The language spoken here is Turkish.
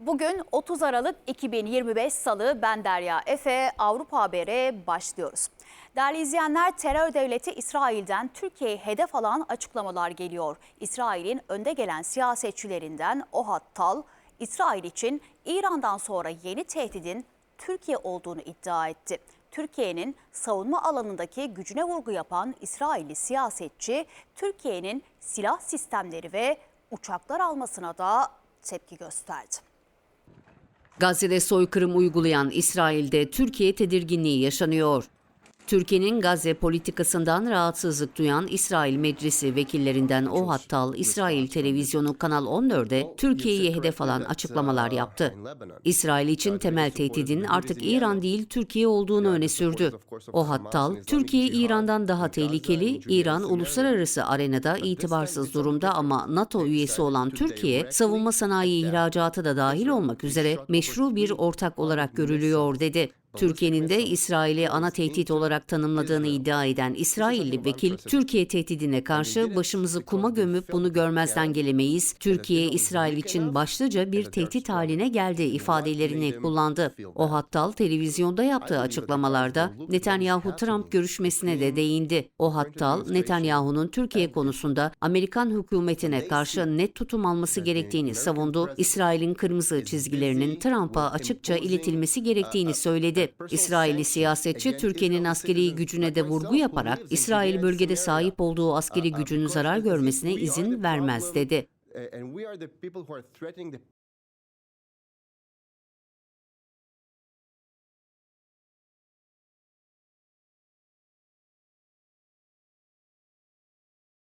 Bugün 30 Aralık 2025 Salı ben Derya Efe Avrupa Haber'e başlıyoruz. Değerli izleyenler terör devleti İsrail'den Türkiye'yi hedef alan açıklamalar geliyor. İsrail'in önde gelen siyasetçilerinden Ohad Tal, İsrail için İran'dan sonra yeni tehdidin Türkiye olduğunu iddia etti. Türkiye'nin savunma alanındaki gücüne vurgu yapan İsrailli siyasetçi, Türkiye'nin silah sistemleri ve uçaklar almasına da tepki gösterdi. Gazze'de soykırım uygulayan İsrail'de Türkiye tedirginliği yaşanıyor. Türkiye'nin Gazze politikasından rahatsızlık duyan İsrail Meclisi vekillerinden Ohad Tal, İsrail televizyonu Kanal 14'de Türkiye'yi hedef alan açıklamalar yaptı. İsrail için temel tehdidin artık İran değil Türkiye olduğunu öne sürdü. Ohad Tal, Türkiye İran'dan daha tehlikeli, İran uluslararası arenada itibarsız durumda ama NATO üyesi olan Türkiye, savunma sanayi ihracatı da dahil olmak üzere meşru bir ortak olarak görülüyor dedi. Türkiye'nin de İsrail'i ana tehdit olarak tanımladığını iddia eden İsrailli vekil, Türkiye tehdidine karşı başımızı kuma gömüp bunu görmezden gelemeyiz. Türkiye, İsrail için başlıca bir tehdit haline geldi ifadelerini kullandı. O Hattal televizyonda yaptığı açıklamalarda Netanyahu-Trump görüşmesine de değindi. O Hattal, Netanyahu'nun Türkiye konusunda Amerikan hükümetine karşı net tutum alması gerektiğini savundu. İsrail'in kırmızı çizgilerinin Trump'a açıkça iletilmesi gerektiğini söyledi. İsrailli siyasetçi Türkiye'nin askeri gücüne de vurgu yaparak İsrail bölgede sahip olduğu askeri gücün zarar görmesine izin vermez dedi.